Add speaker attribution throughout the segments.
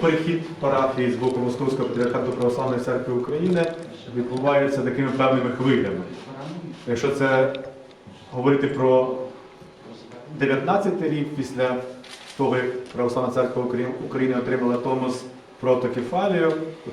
Speaker 1: перехід парафії з боку Московського патріархату Православної церкви України відбувається такими певними хвилями. Якщо це говорити про 19 рік після того, як Православна церква України- отримала Томос про то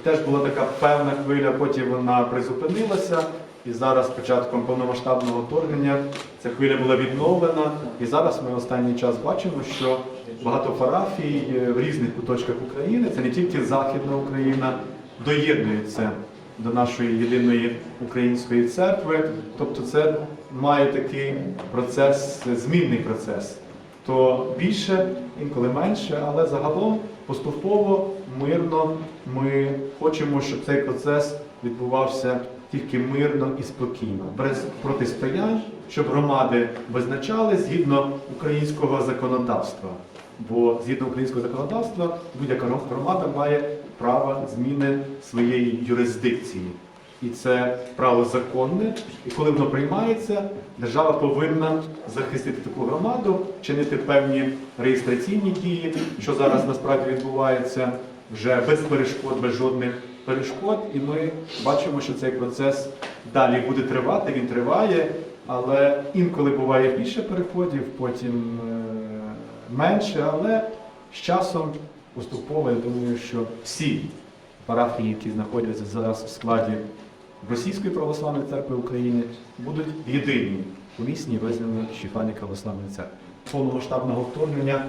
Speaker 1: теж була така певна хвиля, потім вона призупинилася. І зараз, початком повномасштабного вторгнення, ця хвиля була відновлена. І зараз ми останній час бачимо, що багато парафій е, в різних куточках України, це не тільки Західна Україна, доєднуються до нашої єдиної української церкви. Тобто це має такий процес, змінний процес. То більше, інколи менше, але загалом поступово, мирно ми хочемо, щоб цей процес відбувався тільки мирно і спокійно, без протистоянь, щоб громади визначали згідно українського законодавства. Бо згідно українського законодавства будь-яка громада має право зміни своєї юрисдикції. І це право законне, і коли воно приймається, держава повинна захистити таку громаду, чинити певні реєстраційні дії, що зараз насправді відбувається вже без перешкод, без жодних перешкод. І ми бачимо, що цей процес далі буде тривати, він триває, але інколи буває більше переходів, потім е, менше, але з часом поступово я думаю, що всі парафії, які знаходяться зараз в складі Російської православної церкви України, будуть єдині помісні визнані Шіфані православної церкви. Повномасштабного вторгнення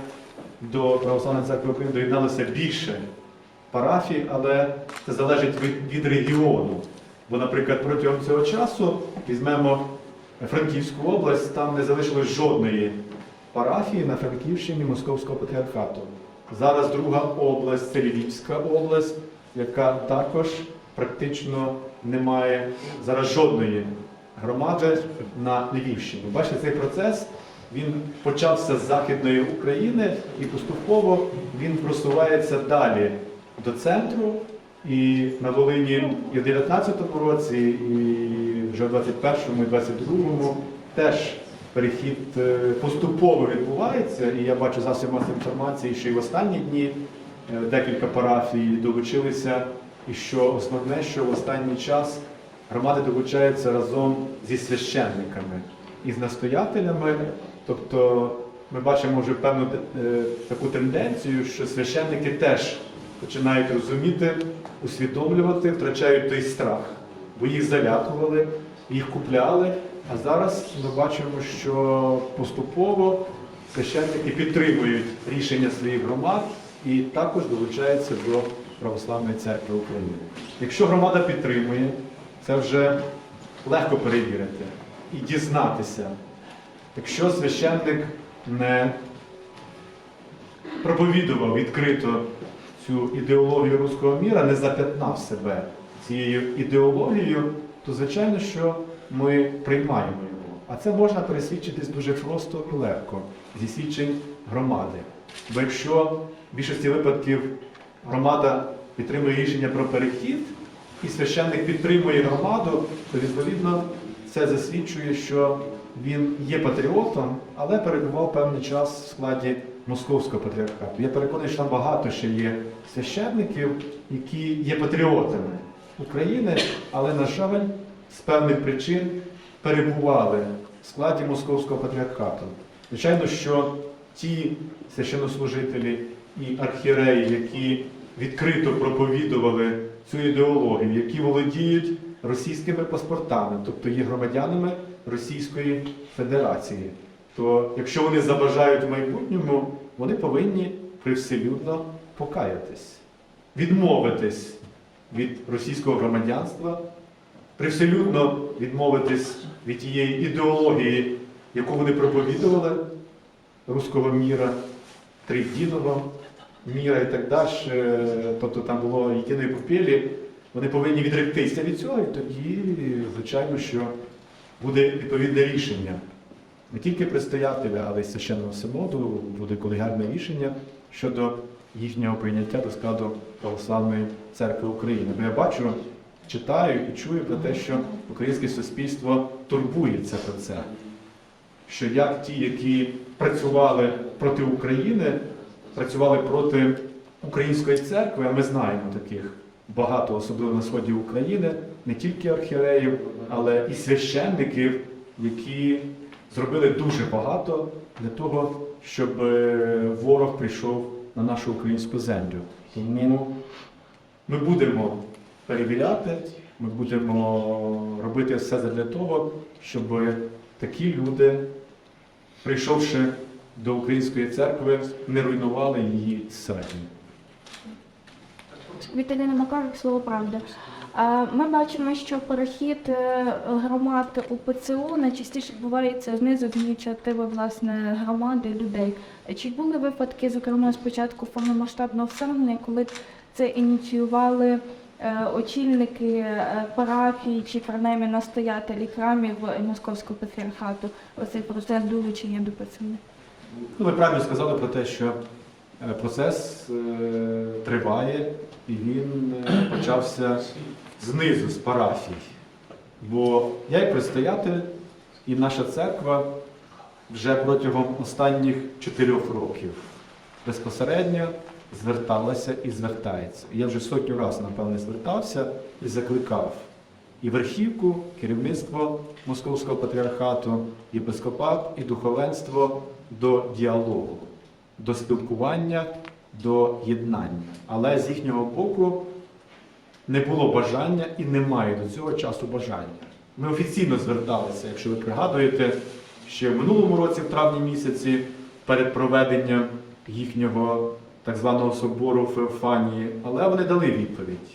Speaker 1: до православної церкви України доєдналося більше парафій, але це залежить від, від регіону. Бо, наприклад, протягом цього часу візьмемо Франківську область, там не залишилось жодної парафії на Франківщині Московського патріархату. Зараз друга область це Львівська область, яка також практично не має зараз жодної громади на Львівщині. Бачите, цей процес він почався з Західної України і поступово він просувається далі до центру. І на Волині і в 19-му році, і вже в 21-му, і 22-му теж перехід е, поступово відбувається. І я бачу засіб масової інформації, що і в останні дні е, декілька парафій долучилися, і що основне, що в останній час громади долучаються разом зі священниками і з настоятелями. Тобто ми бачимо вже певну е, таку тенденцію, що священники теж починають розуміти, усвідомлювати, втрачають той страх, бо їх залякували, їх купляли. А зараз ми бачимо, що поступово священники підтримують рішення своїх громад і також долучаються до Православної церкви України. Якщо громада підтримує, це вже легко перевірити і дізнатися. Якщо священник не проповідував відкрито цю ідеологію руського міра, не запятнав себе цією ідеологією, то звичайно, що ми приймаємо його. А це можна пересвідчитись дуже просто і легко зі свідчень громади. Бо якщо в більшості випадків громада підтримує рішення про перехід, і священник підтримує громаду, то відповідно це засвідчує, що він є патріотом, але перебував певний час в складі московського патріархату. Я переконаний, що там багато ще є священників, які є патріотами України, але, на жаль, з певних причин перебували в складі московського патріархату. Звичайно, що ті священнослужителі і архіреї, які відкрито проповідували цю ідеологію, які володіють російськими паспортами, тобто є громадянами Російської Федерації, то якщо вони забажають в майбутньому, вони повинні привселюдно покаятись, відмовитись від російського громадянства, привселюдно відмовитись від тієї ідеології, яку вони проповідували, руського міра, Тридінова міра і так далі, тобто там було єдиної попелі, вони повинні відректися від цього, і тоді, звичайно, що буде відповідне рішення. Не тільки предстоятеля, але й священного синоду буде колегіальне рішення щодо їхнього прийняття до складу Православної церкви України. Бо я бачу, читаю і чую про те, що українське суспільство турбується про це. що як ті, які працювали проти України, працювали проти української церкви, а ми знаємо таких багато, особливо на сході України, не тільки архієреїв, але і священників, які зробили дуже багато для того, щоб е, ворог прийшов на нашу українську землю. Тому ми будемо перевіряти, ми будемо робити все для того, щоб такі люди, прийшовши до української церкви, не руйнували її зсередини.
Speaker 2: Віталіна Макарик, слово правда. Ми бачимо, що перехід е, громад у ПЦУ найчастіше відбувається знизу з ініціативи власне громади людей. Чи були випадки, зокрема спочатку повномасштабного вторгнення, коли це ініціювали е, очільники е, парафій чи принаймні настоятелі храмів Московського патріархату? Оцей процес долучення до ПЦУ?
Speaker 1: Ну, ви правильно сказали про те, що процес е, триває і він е, почався знизу, з парафій. Бо я як предстоятель і наша церква вже протягом останніх чотирьох років безпосередньо зверталася і звертається. Я вже сотню разів, напевне, звертався і закликав і верхівку, керівництво Московського патріархату, єпископат і духовенство до діалогу, до спілкування, до єднання. Але з їхнього боку не було бажання і немає до цього часу бажання. Ми офіційно зверталися, якщо ви пригадуєте, ще в минулому році, в травні місяці, перед проведенням їхнього так званого собору Феофанії, але вони дали відповідь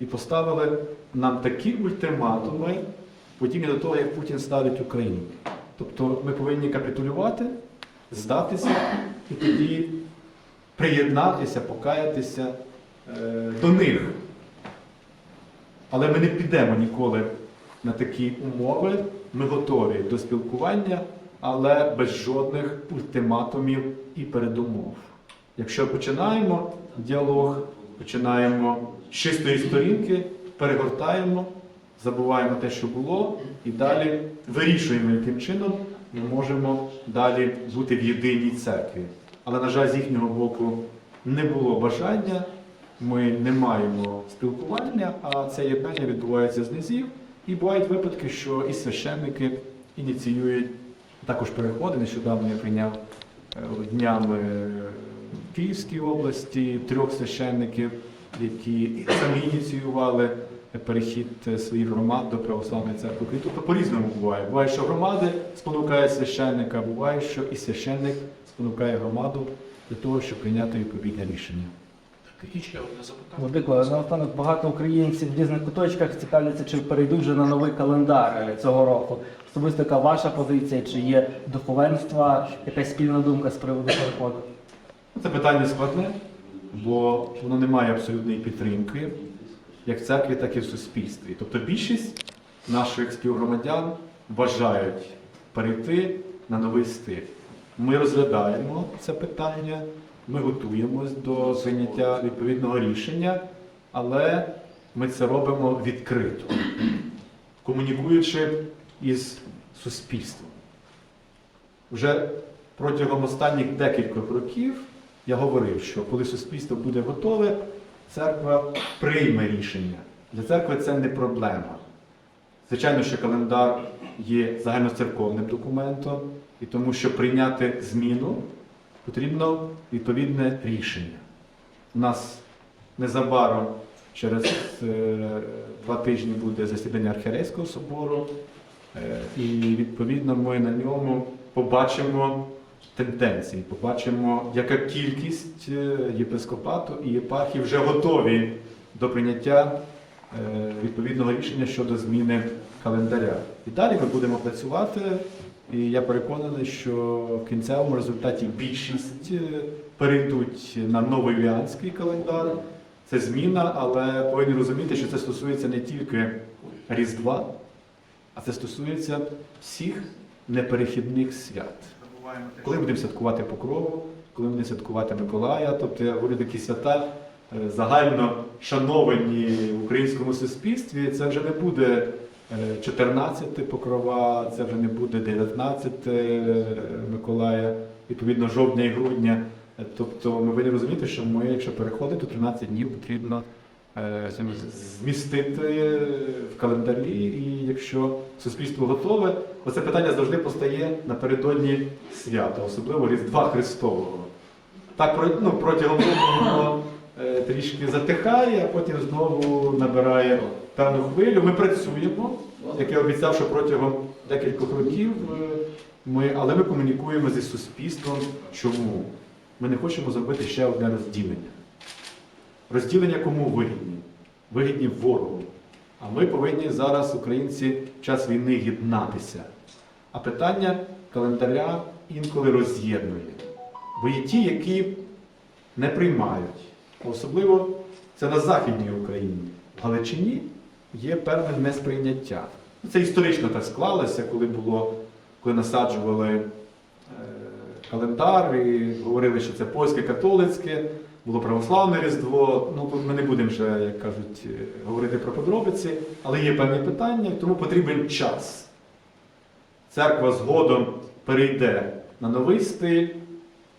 Speaker 1: і поставили нам такі ультиматуми, подібні до того, як Путін ставить Україну. Тобто ми повинні капітулювати, здатися і тоді приєднатися, покаятися е, до них. Але ми не підемо ніколи на такі умови. Ми готові до спілкування, але без жодних ультиматумів і передумов. Якщо починаємо діалог, починаємо з чистої сторінки, перегортаємо, забуваємо те, що було, і далі вирішуємо, яким чином ми можемо далі бути в єдиній церкві. Але, на жаль, з їхнього боку не було бажання, ми не маємо спілкування, а це єднання відбувається з низів. І бувають випадки, що і священники ініціюють також переходи. Нещодавно я прийняв е, днями в Київській області трьох священників, які самі ініціювали перехід е, своїх громад до православної церкви. України. Тобто по-різному буває. Буває, що громади спонукають священника, буває, що і священник спонукає громаду для того, щоб прийняти відповідне рішення.
Speaker 3: Запитання.
Speaker 4: Наостанок багато українців в різних куточках цікавляться, чи перейдуть вже на новий календар е, цього року. Особисто яка ваша позиція, чи є духовенства, якась спільна думка з приводу переходу?
Speaker 1: Це питання складне, бо воно не має абсолютної підтримки як в церкві, так і в суспільстві. Тобто більшість наших співгромадян бажають перейти на новий стиль. Ми розглядаємо це питання, ми готуємось до прийняття відповідного рішення, але ми це робимо відкрито, комунікуючи із суспільством. Вже протягом останніх декількох років я говорив, що коли суспільство буде готове, церква прийме рішення. Для церкви це не проблема. Звичайно, що календар є загальноцерковним документом, і тому, щоб прийняти зміну, потрібно відповідне рішення. У нас незабаром через е, два тижні буде засідання Архієрейського собору, е, і відповідно ми на ньому побачимо тенденції, побачимо, яка кількість е, єпископату і єпархії вже готові до прийняття е, відповідного рішення щодо зміни календаря. І далі ми будемо працювати. І я переконаний, що в кінцевому результаті більшість е, перейдуть на новий віанський календар. Це зміна, але повинні розуміти, що це стосується не тільки Різдва, а це стосується всіх неперехідних свят. Коли будемо святкувати Покрову, коли будемо святкувати Миколая, тобто я говорю такі свята е, загально шановані в українському суспільстві, це вже не буде е, 14 покрова, це вже не буде 19 е, Миколая, відповідно жовтня і грудня. Е, Тобто ми повинні розуміти, що ми, якщо переходимо, то 13 днів потрібно е, змістити в календарі, і якщо суспільство готове, оце питання завжди постає напередодні свята, особливо Різдва Христового. Так ну, протягом воно е, трішки затихає, а потім знову набирає певну хвилю. Ми працюємо, як я обіцяв, що протягом декількох років е, ми, але ми комунікуємо зі суспільством. Чому? Ми не хочемо зробити ще одне розділення. Розділення кому вигідні? Вигідні ворогу. А ми повинні зараз, українці, в час війни єднатися. А питання календаря інколи роз'єднує. Бо є ті, які не приймають. Особливо це на Західній Україні. В Галичині є певне несприйняття. Це історично так склалося, коли було, коли насаджували е, календар і говорили, що це польське католицьке, було православне Різдво. Ну, тут ми не будемо вже, як кажуть, е, говорити про подробиці, але є певні питання, тому потрібен час. Церква згодом перейде на новий стиль,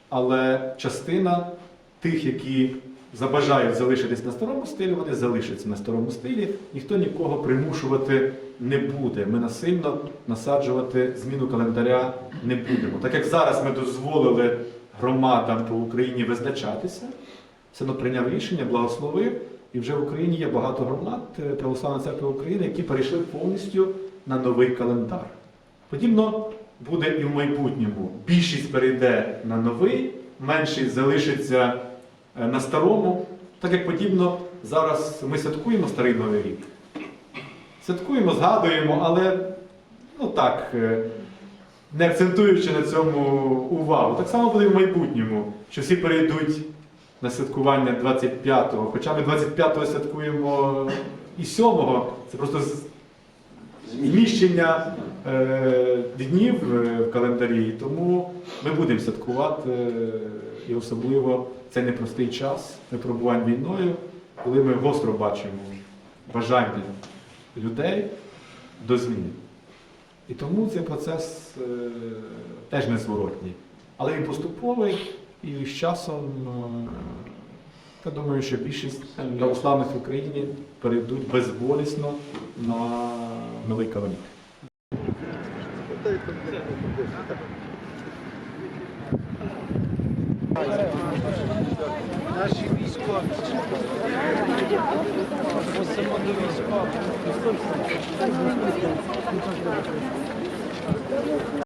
Speaker 1: але частина тих, які забажають залишитись на старому стилі, вони залишаться на старому стилі. Ніхто нікого примушувати не буде. Ми насильно насаджувати зміну календаря не будемо. Так як зараз ми дозволили громадам по Україні визначатися, Синод прийняв рішення, благословив, і вже в Україні є багато громад е, Православної церкви України, які перейшли повністю на новий календар. Подібно буде і в майбутньому. Більшість перейде на новий, меншість залишиться на старому. Так як подібно зараз ми святкуємо старий новий рік. Святкуємо, згадуємо, але ну так, е, не акцентуючи на цьому увагу. Так само буде в майбутньому, що всі перейдуть на святкування 25-го. Хоча ми 25-го святкуємо і 7-го, це просто зміщення е, днів е, в календарі, тому ми будемо святкувати е, і особливо цей непростий час випробувань війною, коли ми гостро бачимо бажання людей до зміни. І тому цей процес теж незворотній. Але він поступовий і з часом, я думаю, що більшість православних в Україні перейдуть безболісно на новий календар.
Speaker 5: Наші військові. Просимо до.